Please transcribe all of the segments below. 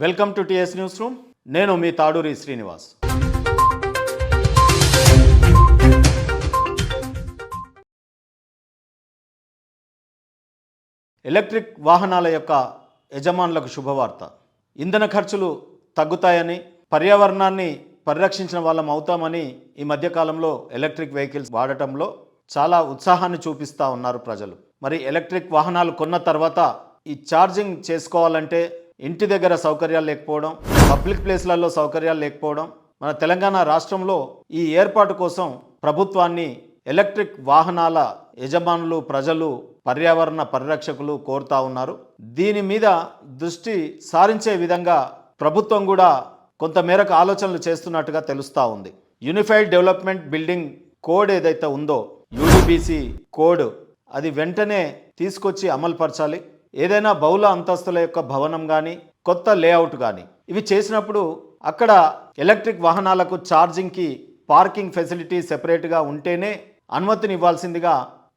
Welcome to TS newsroom. నేను మీ Taduri Srinivas. Electric వాహనాల యొక్క యజమానులకు శుభవార్త. ఇంధన ఖర్చులు తగ్గుతాయని పర్యావరణాన్ని పరిరక్షించిన వాళ్ళం అవుతామని ఈ మధ్యకాలంలో ఎలక్ట్రిక్ వెహికల్స్ వాడటంలో చాలా ఉత్సాహాన్ని చూపిస్తూ ఉన్నారు ప్రజలు. మరి ఎలక్ట్రిక్ వాహనాలు కొన్న తర్వాత ఈ ఛార్జింగ్ చేసుకోవాలంటే ఇంటి దగ్గర సౌకర్యాలు లేకపోవడం పబ్లిక్ ప్లేస్లలో సౌకర్యాలు లేకపోవడం మన తెలంగాణ రాష్ట్రంలో ఈ ఏర్పాటు కోసం ప్రభుత్వాన్ని ఎలక్ట్రిక్ వాహనాల యజమానులు ప్రజలు పర్యావరణ పరిరక్షకులు కోరుతా ఉన్నారు. దీని మీద దృష్టి సారించే విధంగా ప్రభుత్వం కూడా కొంతమేరకు ఆలోచనలు చేస్తున్నట్టుగా తెలుస్తూ ఉంది. యూనిఫైడ్ డెవలప్మెంట్ బిల్డింగ్ కోడ్ ఏదైతే ఉందో యూడిబిసి కోడ్ అది వెంటనే తీసుకొచ్చి అమలుపరచాలి. ఏదైనా బహుళ అంతస్తుల యొక్క భవనం కానీ కొత్త లేఅవుట్ కానీ ఇవి చేసినప్పుడు అక్కడ ఎలక్ట్రిక్ వాహనాలకు ఛార్జింగ్కి పార్కింగ్ ఫెసిలిటీ సెపరేట్గా ఉంటేనే అనుమతిని ఇవ్వాల్సిందిగా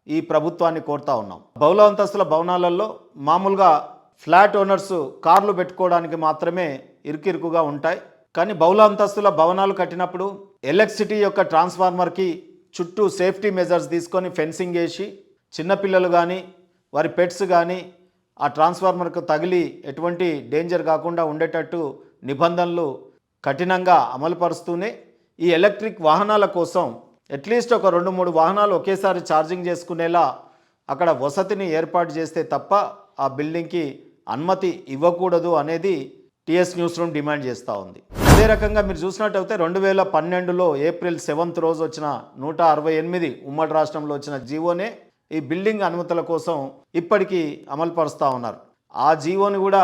ఈ ప్రభుత్వాన్ని కోరుతా ఉన్నాం. బహుళ అంతస్తుల భవనాలలో మామూలుగా ఫ్లాట్ ఓనర్స్ కార్లు పెట్టుకోవడానికి మాత్రమే ఇరుకిరుకుగా ఉంటాయి. కానీ బహుళ అంతస్తుల భవనాలు కట్టినప్పుడు ఎలక్ట్రిసిటీ యొక్క ట్రాన్స్ఫార్మర్కి చుట్టూ సేఫ్టీ మెజర్స్ తీసుకొని ఫెన్సింగ్ వేసి చిన్నపిల్లలు కానీ వారి పెట్స్ కానీ ఆ ట్రాన్స్ఫార్మర్కు తగిలి ఎటువంటి డేంజర్ కాకుండా ఉండేటట్టు నిబంధనలు కఠినంగా అమలుపరుస్తూనే ఈ ఎలక్ట్రిక్ వాహనాల కోసం అట్లీస్ట్ ఒక రెండు మూడు వాహనాలు ఒకేసారి ఛార్జింగ్ చేసుకునేలా అక్కడ వసతిని ఏర్పాటు చేస్తే తప్ప ఆ బిల్డింగ్కి అనుమతి ఇవ్వకూడదు అనేది టీఎస్ న్యూస్ రూమ్ డిమాండ్ చేస్తూ ఉంది. అదే రకంగా మీరు చూసినట్టయితే రెండు వేల పన్నెండులో ఏప్రిల్ సెవెంత్ రోజు వచ్చిన నూట అరవై ఎనిమిది ఉమ్మడి రాష్ట్రంలో వచ్చిన జీవోనే ఈ బిల్డింగ్ అనుమతుల కోసం ఇప్పటికీ అమలుపరుస్తూ ఉన్నారు. ఆ జీవోని కూడా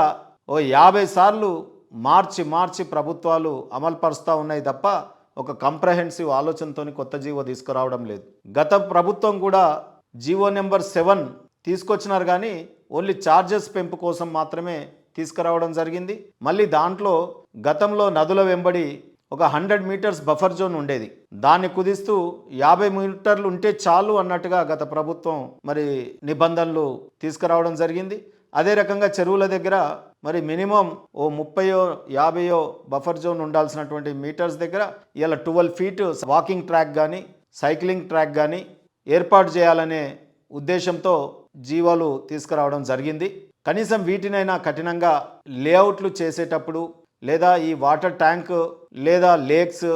ఓ యాభై సార్లు మార్చి మార్చి ప్రభుత్వాలు అమలుపరుస్తూ ఉన్నాయి తప్ప ఒక కంప్రహెన్సివ్ ఆలోచనతో కొత్త జీవో తీసుకురావడం లేదు. గత ప్రభుత్వం కూడా జీవో నెంబర్ సెవెన్ తీసుకొచ్చినారు కానీ ఓన్లీ ఛార్జెస్ పెంపు కోసం మాత్రమే తీసుకురావడం జరిగింది. మళ్ళీ దాంట్లో గతంలో నదుల వెంబడి ఒక హండ్రెడ్ మీటర్స్ బఫర్ జోన్ ఉండేది. దాన్ని కుదిస్తూ యాభై మీటర్లు ఉంటే చాలు అన్నట్టుగా గత ప్రభుత్వం మరి నిబంధనలు తీసుకురావడం జరిగింది. అదే రకంగా చెరువుల దగ్గర మరి మినిమం ఓ ముప్పయో యాభైయో బఫర్ జోన్ ఉండాల్సినటువంటి మీటర్స్ దగ్గర ఇలా ట్వెల్వ్ ఫీట్ వాకింగ్ ట్రాక్ కానీ సైక్లింగ్ ట్రాక్ కానీ ఏర్పాటు చేయాలనే ఉద్దేశంతో జీవాలు తీసుకురావడం జరిగింది. కనీసం వీటినైనా కఠినంగా లేఅవుట్లు చేసేటప్పుడు లేదా ఈ వాటర్ ట్యాంక్ లేదా లేక్స్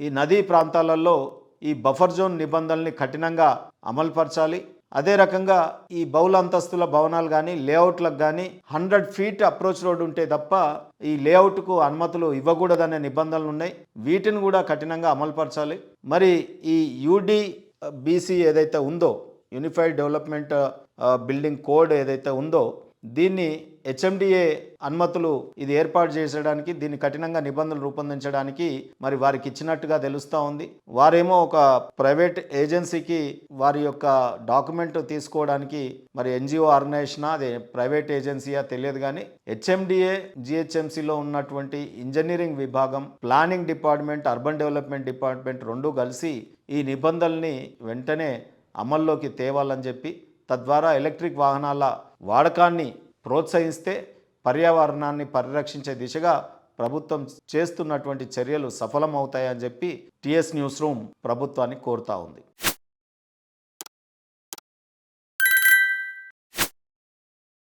ఈ నదీ ప్రాంతాలలో ఈ బఫర్ జోన్ నిబంధనల్ని కఠినంగా అమలుపరచాలి. అదే రకంగా ఈ బహుళ అంతస్తుల భవనాలు కానీ లేఅవుట్లకు కానీ హండ్రెడ్ ఫీట్ అప్రోచ్ రోడ్ ఉంటే తప్ప ఈ లేఅవుట్కు అనుమతులు ఇవ్వకూడదనే నిబంధనలు ఉన్నాయి. వీటిని కూడా కఠినంగా అమలుపరచాలి. మరి ఈ యూడి బీసీ ఏదైతే ఉందో యూనిఫైడ్ డెవలప్మెంట్ బిల్డింగ్ కోడ్ ఏదైతే ఉందో దీన్ని హెచ్ఎండిఏ అనుమతులు ఇది ఏర్పాటు చేసడానికి దీన్ని కఠినంగా నిబంధనలు రూపొందించడానికి మరి వారికి ఇచ్చినట్టుగా తెలుస్తూ ఉంది. వారేమో ఒక ప్రైవేట్ ఏజెన్సీకి వారి యొక్క డాక్యుమెంట్ తీసుకోవడానికి మరి ఎన్జిఓ ఆర్గనైజేషన్ అది ప్రైవేట్ ఏజెన్సీయా తెలియదు కానీ హెచ్ఎండిఏ జిహెచ్ఎంసీలో ఉన్నటువంటి ఇంజనీరింగ్ విభాగం planning department urban development department రెండు కలిసి ఈ నిబంధనల్ని వెంటనే అమల్లోకి తేవాలని చెప్పి తద్వారా ఎలక్ట్రిక్ వాహనాల వాడకాన్ని ప్రోత్సహిస్తే పర్యావరణాన్ని పరిరక్షించే దిశగా ప్రభుత్వం చేస్తున్నటువంటి చర్యలు సఫలమవుతాయని చెప్పి టిఎస్ న్యూస్ రూమ్ ప్రభుత్వాన్ని కోరుతా ఉంది.